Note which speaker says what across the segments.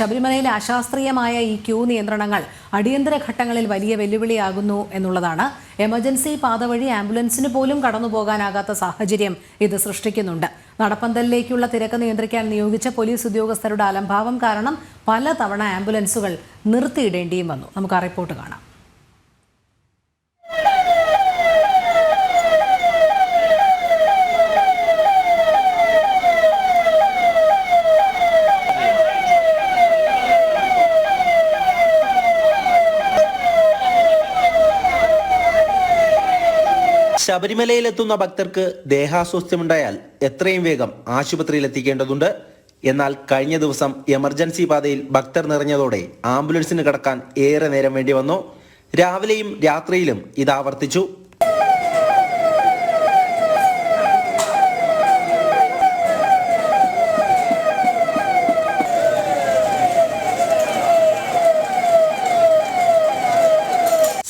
Speaker 1: ശബരിമലയിലെ അശാസ്ത്രീയമായ ഈ ക്യൂ നിയന്ത്രണങ്ങൾ അടിയന്തര ഘട്ടങ്ങളിൽ വലിയ വെല്ലുവിളിയാകുന്നു എന്നുള്ളതാണ്. എമർജൻസി പാത വഴി ആംബുലൻസിന് പോലും കടന്നു പോകാനാകാത്ത സാഹചര്യം ഇത് സൃഷ്ടിക്കുന്നുണ്ട്. നടപ്പന്തലിലേക്കുള്ള തിരക്ക് നിയന്ത്രിക്കാൻ നിയോഗിച്ച പോലീസ് ഉദ്യോഗസ്ഥരുടെ അലംഭാവം കാരണം പലതവണ ആംബുലൻസുകൾ നിർത്തിയിടേണ്ടിയും വന്നു. നമുക്ക് ആ റിപ്പോർട്ട് കാണാം.
Speaker 2: ശബരിമലയിലെത്തുന്ന ഭക്തർക്ക് ദേഹാസ്വാസ്ഥ്യമുണ്ടായാൽ എത്രയും വേഗം ആശുപത്രിയിൽ എത്തിക്കേണ്ടതുണ്ട് എന്നാൽ കഴിഞ്ഞ ദിവസം എമർജൻസി പാതയിൽ ഭക്തർ നിറഞ്ഞതോടെ ആംബുലൻസിന് കടക്കാൻ ഏറെ നേരം വേണ്ടി വന്നു. രാവിലെയും രാത്രിയിലും ഇത് ആവർത്തിച്ചു.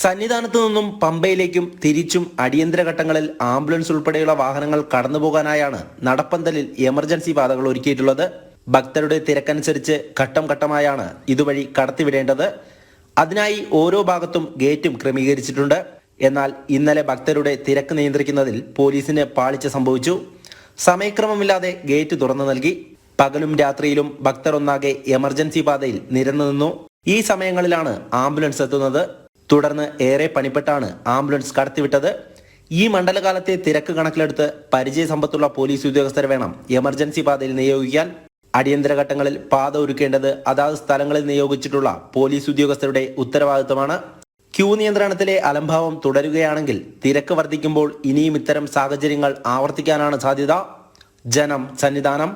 Speaker 2: സന്നിധാനത്തു നിന്നും പമ്പയിലേക്കും തിരിച്ചും അടിയന്തര ഘട്ടങ്ങളിൽ ആംബുലൻസ് ഉൾപ്പെടെയുള്ള വാഹനങ്ങൾ കടന്നുപോകാനായാണ് നടപ്പന്തലിൽ എമർജൻസി പാതകൾ ഒരുക്കിയിട്ടുള്ളത്. ഭക്തരുടെ തിരക്കനുസരിച്ച് ഘട്ടം ഘട്ടമായാണ് ഇതുവഴി കടത്തിവിടേണ്ടത്. അതിനായി ഓരോ ഭാഗത്തും ഗേറ്റും ക്രമീകരിച്ചിട്ടുണ്ട്. എന്നാൽ ഇന്നലെ ഭക്തരുടെ തിരക്ക് നിയന്ത്രിക്കുന്നതിൽ പോലീസിന് പാളിച്ച സംഭവിച്ചു. സമയക്രമമില്ലാതെ ഗേറ്റ് തുറന്നു നൽകി. പകലും രാത്രിയിലും ഭക്തർ ഒന്നാകെ എമർജൻസി പാതയിൽ നിരന്നു നിന്നു. ഈ സമയങ്ങളിലാണ് ആംബുലൻസ് എത്തുന്നത്. തുടർന്ന് ഏറെ പണിപ്പെട്ടാണ് ആംബുലൻസ് കടത്തിവിട്ടത്. ഈ മണ്ഡലകാലത്തെ തിരക്ക് കണക്കിലെടുത്ത് പരിചയസമ്പത്തുള്ള പോലീസ് ഉദ്യോഗസ്ഥരെ വേണം എമർജൻസി പാതയിൽ നിയോഗിക്കാൻ. അടിയന്തര ഘട്ടങ്ങളിൽ പാത ഒരുക്കേണ്ടത് അതാത് സ്ഥലങ്ങളിൽ നിയോഗിച്ചിട്ടുള്ള പോലീസ് ഉദ്യോഗസ്ഥരുടെ ഉത്തരവാദിത്തമാണ് ക്യൂ നിയന്ത്രണത്തിലെ അലംഭാവം തുടരുകയാണെങ്കിൽ തിരക്ക് വർദ്ധിക്കുമ്പോൾ ഇനിയും ഇത്തരം സാഹചര്യങ്ങൾ ആവർത്തിക്കാനാണ് സാധ്യത. ജനം സന്നിധാനം.